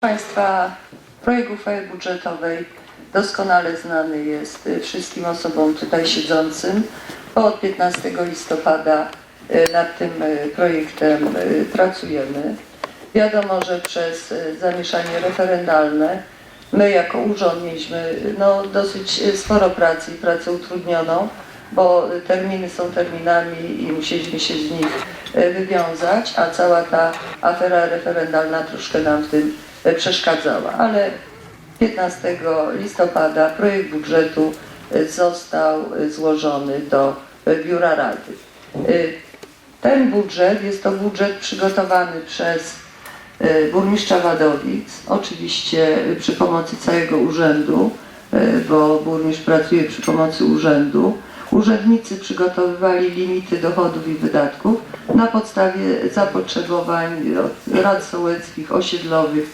Państwa, projekt uchwały budżetowej doskonale znany jest y, wszystkim osobom tutaj siedzącym. Od 15 listopada y, nad tym y, projektem pracujemy. Wiadomo, że przez zamieszanie referendalne my jako urząd mieliśmy no, dosyć sporo pracy i pracę utrudnioną, bo terminy są terminami i musieliśmy się z nich wywiązać, a cała ta afera referendalna troszkę nam w tym przeszkadzała. Ale 15 listopada projekt budżetu y, został y, złożony do y, Biura Rady. Ten budżet jest to budżet przygotowany przez burmistrza Wadowic, oczywiście przy pomocy całego urzędu, bo burmistrz pracuje przy pomocy urzędu. Urzędnicy przygotowywali limity dochodów i wydatków na podstawie zapotrzebowań rad sołeckich, osiedlowych,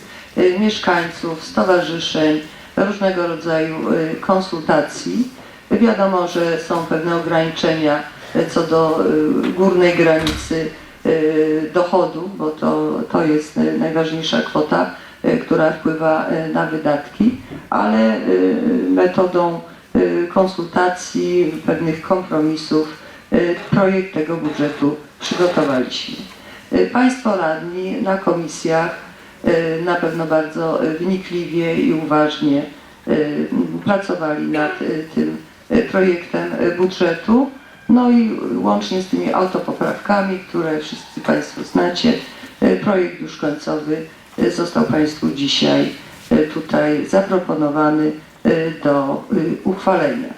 mieszkańców, stowarzyszeń, różnego rodzaju y, konsultacji. Wiadomo, że są pewne ograniczenia y, co do y, górnej granicy y, dochodu, bo to, to jest y, najważniejsza kwota, y, która wpływa y, na wydatki, ale y, metodą y, konsultacji, pewnych kompromisów y, projekt tego budżetu przygotowaliśmy. Y, Państwo radni na komisjach y, na pewno bardzo y, wnikliwie i uważnie y, pracowali nad tym projektem budżetu. No i łącznie z tymi autopoprawkami, które wszyscy Państwo znacie, projekt już końcowy został Państwu dzisiaj tutaj zaproponowany do uchwalenia.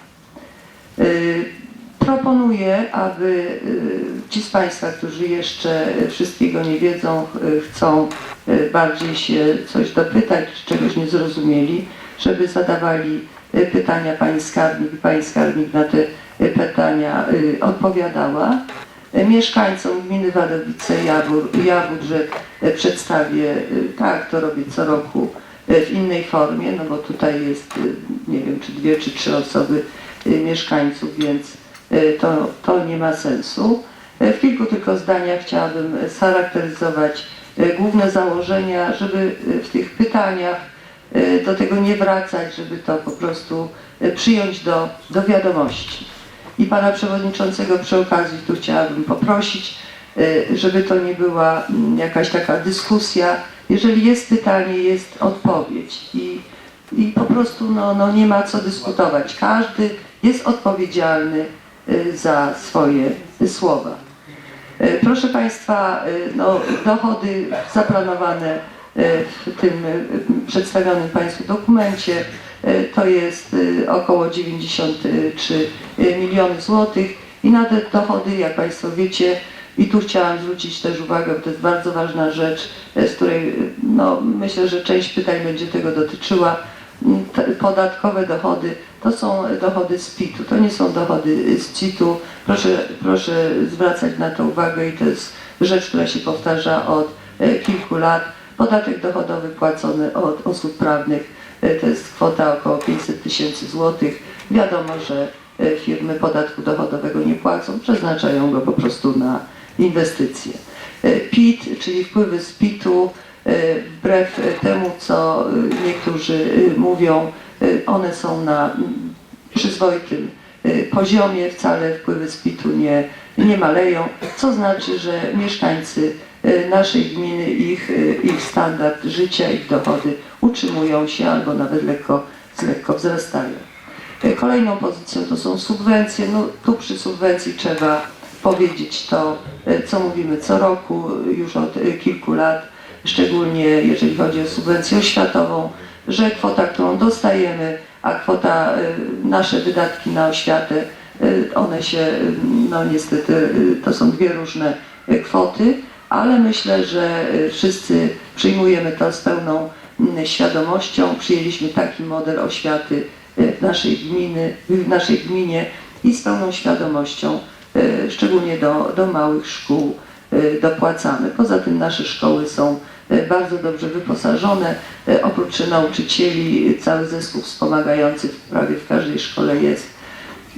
Proponuję, aby ci z Państwa, którzy jeszcze wszystkiego nie wiedzą, chcą bardziej się coś dopytać, czy czegoś nie zrozumieli, żeby zadawali y, pytania Pani Skarbnik i Pani Skarbnik na te y, pytania y, odpowiadała. Y, Mieszkańcom gminy Wadowice Jabór, ja budżet y, przedstawię, y, tak to robię co roku, y, w innej formie, no bo tutaj jest, y, nie wiem, czy dwie, czy trzy osoby y, mieszkańców, więc y, to, to nie ma sensu. Y, W kilku tylko zdaniach chciałabym scharakteryzować y, główne założenia, żeby y, w tych pytaniach y, do tego nie wracać, żeby to po prostu przyjąć do, do wiadomości. I pana przewodniczącego przy okazji tu chciałabym poprosić, żeby to nie była mm, jakaś taka dyskusja. Jeżeli jest pytanie, jest odpowiedź i, i po prostu no, no nie ma co dyskutować. Każdy jest odpowiedzialny za swoje słowa. Y, Proszę Państwa, y, no, dochody zaplanowane y, w tym przedstawionym Państwu dokumencie to jest około 93 miliony złotych i na te dochody, jak Państwo wiecie, i tu chciałam zwrócić też uwagę, bo to jest bardzo ważna rzecz, z której no, myślę, że część pytań będzie tego dotyczyła. Mm, Podatkowe dochody to są dochody z PIT-u, to nie są dochody z CIT-u. Proszę, proszę zwracać na to uwagę i to jest rzecz, która się powtarza od e, kilku lat. Podatek dochodowy płacony od osób prawnych e, to jest kwota około 500 tysięcy złotych. Wiadomo, że e, firmy podatku dochodowego nie płacą, przeznaczają go po prostu na inwestycje. PIT, czyli wpływy z PIT-u, wbrew temu, co niektórzy mówią, one są na mm, przyzwoitym e, poziomie, wcale wpływy z PIT-u nie, nie maleją, co znaczy, że mieszkańcy e, naszej gminy, ich, ich standard życia, ich dochody utrzymują się albo nawet lekko, lekko wzrastają. Kolejną pozycją to są subwencje. No, tu przy subwencji trzeba powiedzieć to, co mówimy co roku, już od kilku lat, szczególnie jeżeli chodzi o subwencję oświatową, że kwota, którą dostajemy, a kwota, e, nasze wydatki na oświatę, e, one się, e, no niestety, to są dwie różne kwoty, ale myślę, że wszyscy przyjmujemy to z pełną mm, świadomością. Przyjęliśmy taki model oświaty w naszej, gminy, w naszej gminie i z pełną świadomością, szczególnie do, do małych szkół, dopłacamy. Poza tym nasze szkoły są bardzo dobrze wyposażone. E, Oprócz nauczycieli cały zespół wspomagający prawie w każdej szkole jest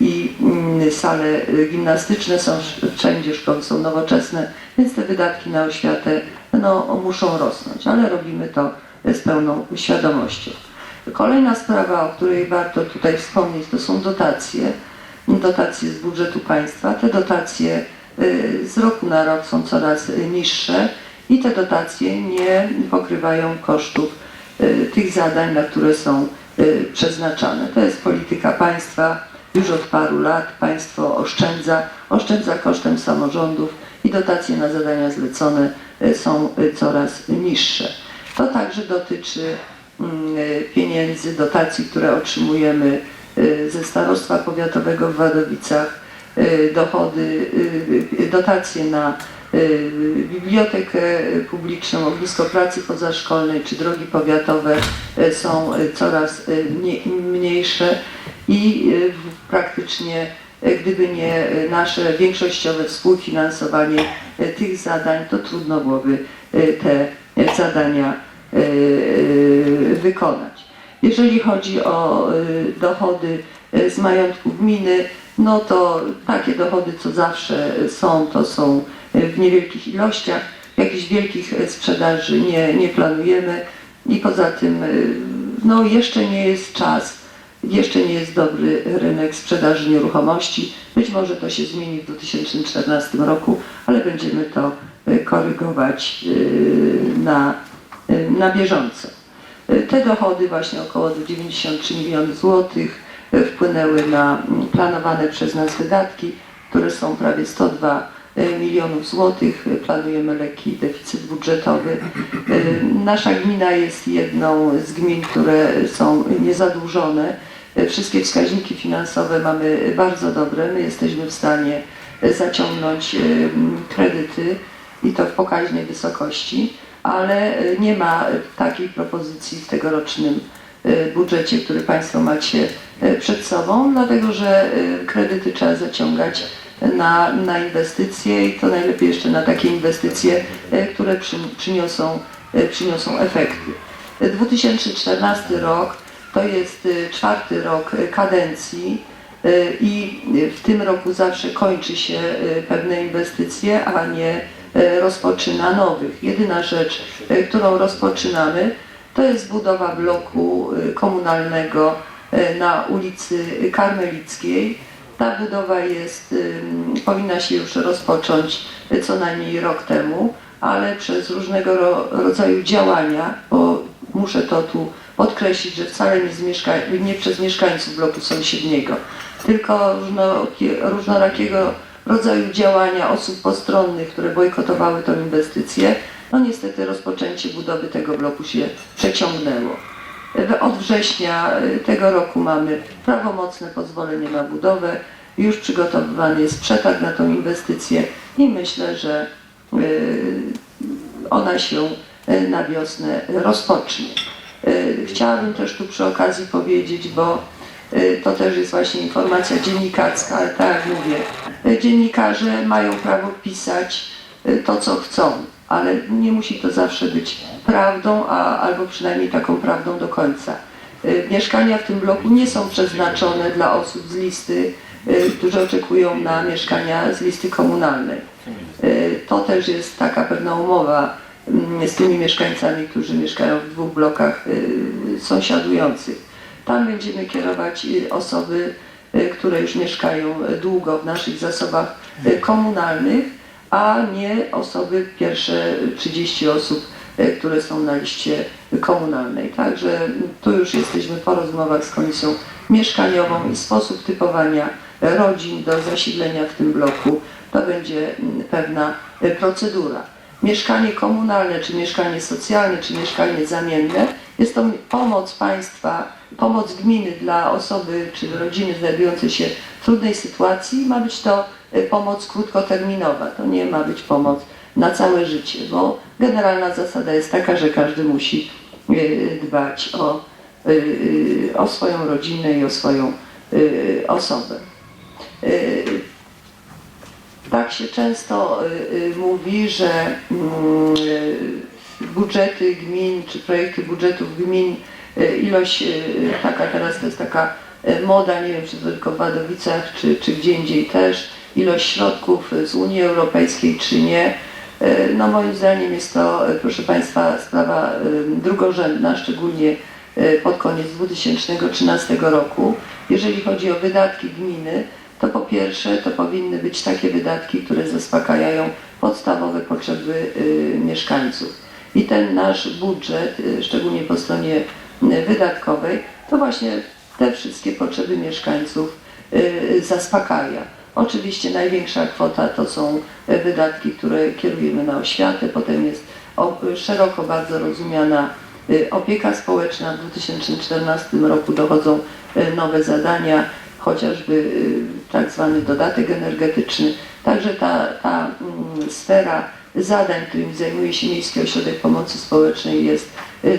i mm, sale y, gimnastyczne są sz- wszędzie, szkoły są nowoczesne, więc te wydatki na oświatę no, muszą rosnąć, ale robimy to z pełną świadomością. Kolejna sprawa, o której warto tutaj wspomnieć, to są dotacje. Dotacje z budżetu państwa. Te dotacje z roku na rok są coraz niższe i te dotacje nie pokrywają kosztów y, tych zadań, na które są y, przeznaczane. To jest polityka państwa już od paru lat. Państwo oszczędza, oszczędza kosztem samorządów i dotacje na zadania zlecone y, są coraz niższe. To także dotyczy mm, pieniędzy, dotacji, które otrzymujemy ze Starostwa Powiatowego w Wadowicach, dochody, dotacje na bibliotekę publiczną, ognisko pracy pozaszkolnej czy drogi powiatowe y, są y, coraz y, mniej- mniejsze i y, praktycznie y, gdyby nie y, nasze większościowe współfinansowanie y, tych zadań, to trudno byłoby y, te y, zadania y, y, wykonać. Jeżeli chodzi o y, dochody y, z majątku gminy, no to takie dochody, co zawsze są, to są y, w niewielkich ilościach. Jakichś wielkich y, sprzedaży nie, nie planujemy i poza tym y, no jeszcze nie jest czas, jeszcze nie jest dobry rynek sprzedaży nieruchomości. Być może to się zmieni w 2014 roku, ale będziemy to y, korygować na, na bieżąco. Te dochody, właśnie około 93 miliony złotych, wpłynęły na planowane przez nas wydatki, które są prawie 102 y, milionów złotych. Planujemy lekki deficyt budżetowy. Y, Nasza gmina jest jedną z gmin, które są niezadłużone. Y, Wszystkie wskaźniki finansowe mamy bardzo dobre. My jesteśmy w stanie zaciągnąć kredyty i to w pokaźnej wysokości, ale nie ma takiej propozycji w tegorocznym budżecie, który Państwo macie przed sobą, dlatego że kredyty trzeba zaciągać na, na inwestycje i to najlepiej jeszcze na takie inwestycje, y, które przy, przyniosą, y, przyniosą efekty. 2014 rok to jest y, czwarty rok kadencji i w tym roku zawsze kończy się pewne inwestycje, a nie rozpoczyna nowych. Jedyna rzecz, którą rozpoczynamy, to jest budowa bloku komunalnego na ulicy Karmelickiej. Ta budowa jest, powinna się już rozpocząć y, co najmniej rok temu, ale przez różnego ro, rodzaju działania, bo muszę to tu podkreślić, że wcale nie, mieszka- nie przez mieszkańców bloku sąsiedniego, tylko różnorakie, różnorakiego rodzaju działania osób postronnych, które bojkotowały tę inwestycję, no niestety rozpoczęcie budowy tego bloku się przeciągnęło. Września y, tego roku mamy prawomocne pozwolenie na budowę, już przygotowywany jest przetarg na tą inwestycję i myślę, że y, ona się y, na wiosnę rozpocznie. Chciałabym też tu przy okazji powiedzieć, bo to też jest właśnie informacja dziennikarska, ale tak jak mówię, dziennikarze mają prawo pisać to, co chcą, ale nie musi to zawsze być prawdą, a, albo przynajmniej taką prawdą do końca. Y, Mieszkania w tym bloku nie są przeznaczone dla osób z listy, y, którzy oczekują na mieszkania z listy komunalnej. Y, To też jest taka pewna umowa mm, z tymi mieszkańcami, którzy mieszkają w dwóch blokach sąsiadujących. Tam będziemy kierować osoby, które już mieszkają długo w naszych zasobach komunalnych, a nie osoby pierwsze 30 osób, y, które są na liście komunalnej. Także tu już jesteśmy po rozmowach z Komisją Mieszkaniową i sposób typowania rodzin do zasilenia w tym bloku to będzie mm, pewna y, procedura. Mieszkanie komunalne, czy mieszkanie socjalne, czy mieszkanie zamienne jest to pomoc państwa, pomoc gminy dla osoby czy rodziny znajdującej się w trudnej sytuacji. Ma być to pomoc krótkoterminowa, to nie ma być pomoc na całe życie, bo generalna zasada jest taka, że każdy musi y, dbać o, y, y, o swoją rodzinę i o swoją y, osobę. Y, tak się często y, y, mówi, że mm, y, budżety gmin czy projekty budżetów gmin, y, ilość y, taka teraz to jest taka y, moda, nie wiem czy to tylko w Wadowicach czy, czy gdzie indziej też, ilość środków z Unii Europejskiej czy nie, E, No moim zdaniem jest to, e, proszę Państwa, sprawa e, drugorzędna, szczególnie pod koniec 2013 roku. Jeżeli chodzi o wydatki gminy, to po pierwsze to powinny być takie wydatki, które zaspokajają podstawowe potrzeby mieszkańców. I ten nasz budżet, szczególnie po stronie wydatkowej, to właśnie te wszystkie potrzeby mieszkańców zaspokaja. Oczywiście największa kwota to są e, wydatki, które kierujemy na oświatę, potem jest szeroko bardzo rozumiana e, opieka społeczna. W 2014 roku dochodzą e, nowe zadania, chociażby tak zwany dodatek energetyczny. Także ta, ta mm, sfera zadań, którymi zajmuje się Miejski Ośrodek Pomocy Społecznej jest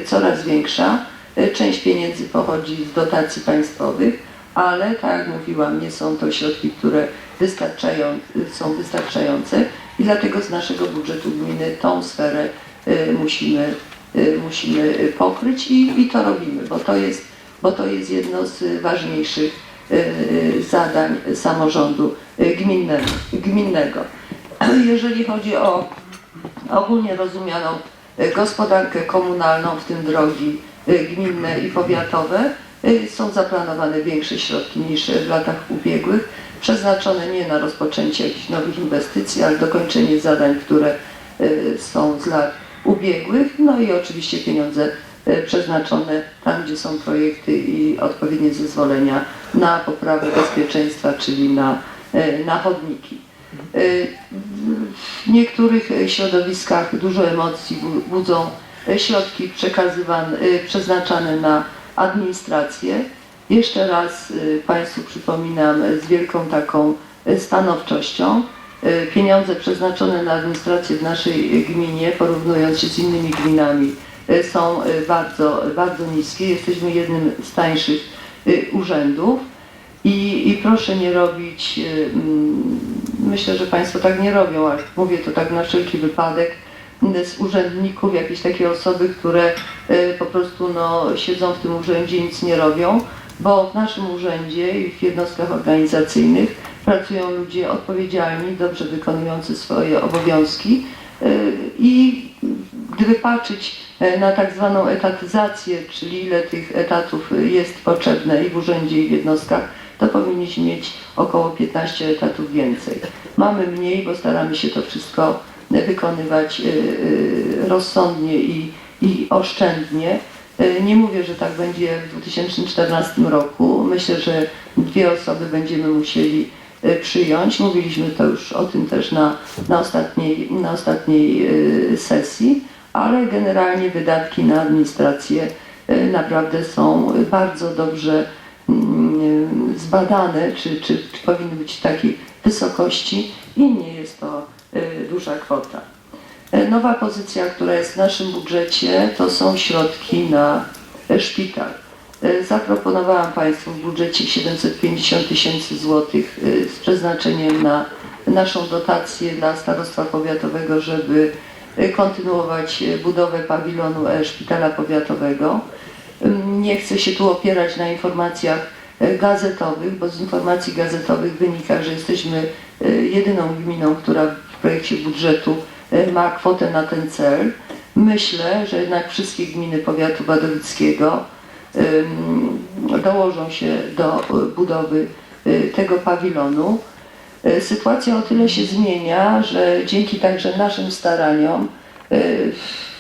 coraz większa. Część pieniędzy pochodzi z dotacji państwowych, ale tak jak mówiłam, nie są to środki, które wystarczają, są wystarczające i dlatego z naszego budżetu gminy tą sferę e, musimy, e, musimy pokryć i, i to robimy, bo to jest, bo to jest jedno z ważniejszych e, zadań samorządu gminnego. gminnego. Jeżeli chodzi o ogólnie rozumianą gospodarkę komunalną, w tym drogi gminne i powiatowe, są zaplanowane większe środki niż w latach ubiegłych, przeznaczone nie na rozpoczęcie jakichś nowych inwestycji, ale dokończenie zadań, które e, są z lat ubiegłych, no i oczywiście pieniądze e, przeznaczone tam, gdzie są projekty i odpowiednie zezwolenia na poprawę bezpieczeństwa, czyli na, na chodniki. W niektórych środowiskach dużo emocji bu- budzą środki przekazywane, przeznaczane na administrację. Jeszcze raz e, Państwu przypominam z wielką taką e, stanowczością, e, pieniądze przeznaczone na administrację w naszej gminie, porównując się z innymi gminami, są bardzo, bardzo niskie. Jesteśmy jednym z tańszych urzędów. I, I proszę nie robić, y, mm, myślę, że Państwo tak nie robią, ale mówię to tak na wszelki wypadek, y, z urzędników jakieś takie osoby, które y, po prostu no, siedzą w tym urzędzie nic nie robią, bo w naszym urzędzie i w jednostkach organizacyjnych pracują ludzie odpowiedzialni, dobrze wykonujący swoje obowiązki y, i gdyby patrzeć e, na tak zwaną etatyzację, czyli ile tych etatów jest potrzebne i w urzędzie, i w jednostkach, to powinniśmy mieć około 15 etatów więcej. Mamy mniej, bo staramy się to wszystko wykonywać e, e, rozsądnie i, i oszczędnie. E, Nie mówię, że tak będzie w 2014 roku. Myślę, że dwie osoby będziemy musieli przyjąć. Mówiliśmy to już o tym też na, na ostatniej, na ostatniej sesji, ale generalnie wydatki na administrację naprawdę są bardzo dobrze mm, zbadane, czy, czy, czy powinny być w takiej wysokości i nie jest to duża kwota. E, Nowa pozycja, która jest w naszym budżecie, to są środki na e, szpital. E, Zaproponowałam Państwu w budżecie 750 tysięcy złotych z przeznaczeniem na naszą dotację dla Starostwa Powiatowego, żeby kontynuować budowę pawilonu Szpitala Powiatowego. Nie chcę się tu opierać na informacjach gazetowych, bo z informacji gazetowych wynika, że jesteśmy jedyną gminą, która w projekcie budżetu e, ma kwotę na ten cel. Myślę, że jednak wszystkie gminy powiatu wadowickiego ym, dołożą się do e, budowy e, tego pawilonu. Sytuacja o tyle się zmienia, że dzięki także naszym staraniom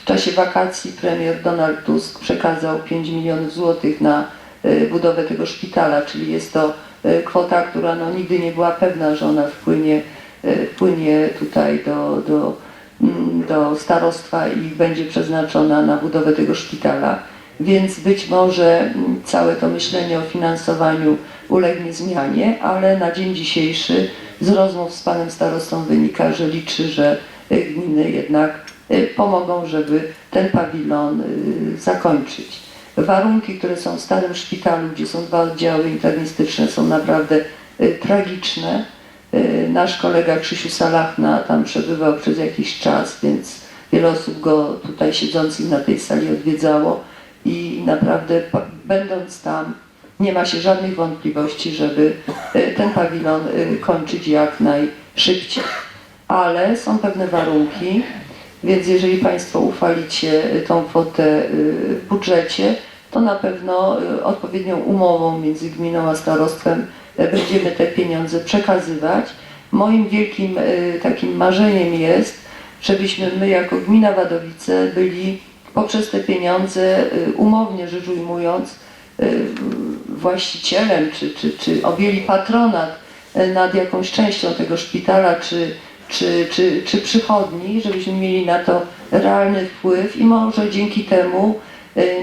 w czasie wakacji premier Donald Tusk przekazał 5 milionów złotych na budowę tego szpitala, czyli jest to kwota, która no, nigdy nie była pewna, że ona wpłynie, e, wpłynie tutaj do, do, mm, do starostwa i będzie przeznaczona na budowę tego szpitala. Więc być może mm, całe to myślenie o finansowaniu ulegnie zmianie, ale na dzień dzisiejszy z rozmów z panem starostą wynika, że liczy, że e, gminy jednak e, pomogą, żeby ten pawilon zakończyć. Warunki, które są w starym szpitalu, gdzie są dwa oddziały internistyczne, są naprawdę tragiczne. E, Nasz kolega Krzysiu Salachna tam przebywał przez jakiś czas, więc wiele osób go tutaj siedzących na tej sali odwiedzało i naprawdę będąc tam nie ma się żadnych wątpliwości, żeby e, ten pawilon e, kończyć jak najszybciej. ale są pewne warunki, więc jeżeli Państwo uchwalicie y, tą kwotę y, w budżecie, to na pewno y, odpowiednią umową między gminą a starostwem y, będziemy te pieniądze przekazywać. Moim wielkim y, takim marzeniem jest, żebyśmy my jako gmina Wadowice byli poprzez te pieniądze, y, umownie rzecz ujmując, właścicielem, czy, czy, czy objęli patronat nad jakąś częścią tego szpitala, czy, czy, czy, czy przychodni, żebyśmy mieli na to realny wpływ i może dzięki temu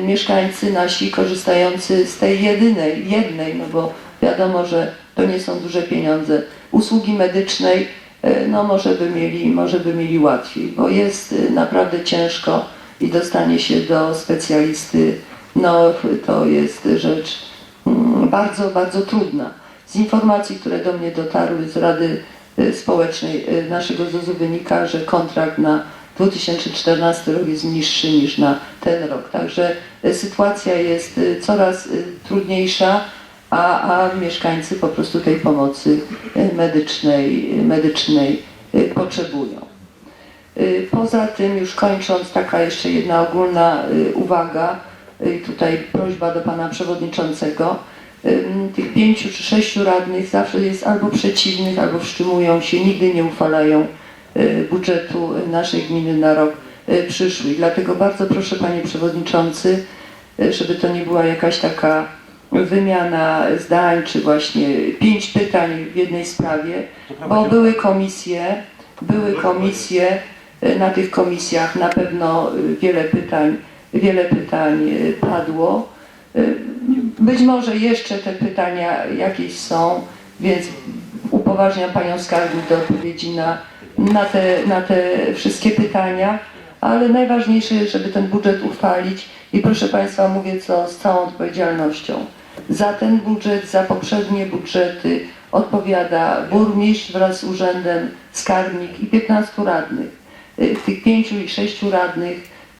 mieszkańcy nasi korzystający z tej jedynej, jednej, no bo wiadomo, że to nie są duże pieniądze, usługi medycznej, y, no może by mieli, może by mieli łatwiej, bo jest y, naprawdę ciężko i dostanie się do specjalisty, no to jest rzecz mm, bardzo, bardzo trudna. Z informacji, które do mnie dotarły z Rady y, Społecznej naszego ZOZ-u wynika, że kontrakt na 2014 rok jest niższy niż na ten rok. Także sytuacja jest coraz trudniejsza, a, a mieszkańcy po prostu tej pomocy y, medycznej, medycznej y, potrzebują. Y, Poza tym, już kończąc, taka jeszcze jedna ogólna uwaga, tutaj prośba do Pana Przewodniczącego. Tych pięciu czy sześciu radnych zawsze jest albo przeciwnych, albo wstrzymują się, nigdy nie uchwalają budżetu naszej gminy na rok przyszły. Dlatego bardzo proszę Panie Przewodniczący, żeby to nie była jakaś taka wymiana zdań, czy właśnie pięć pytań w jednej sprawie, bo były komisje, były komisje, y, na tych komisjach na pewno y, wiele pytań, wiele pytań y, padło. Być może jeszcze te pytania jakieś są, więc upoważniam Panią Skarbnik do odpowiedzi na, na, te, na te wszystkie pytania, ale najważniejsze jest, żeby ten budżet uchwalić i proszę Państwa, mówię co z całą odpowiedzialnością. Za ten budżet, za poprzednie budżety odpowiada burmistrz wraz z urzędem, skarbnik i 15 radnych. Y, Tych pięciu i sześciu radnych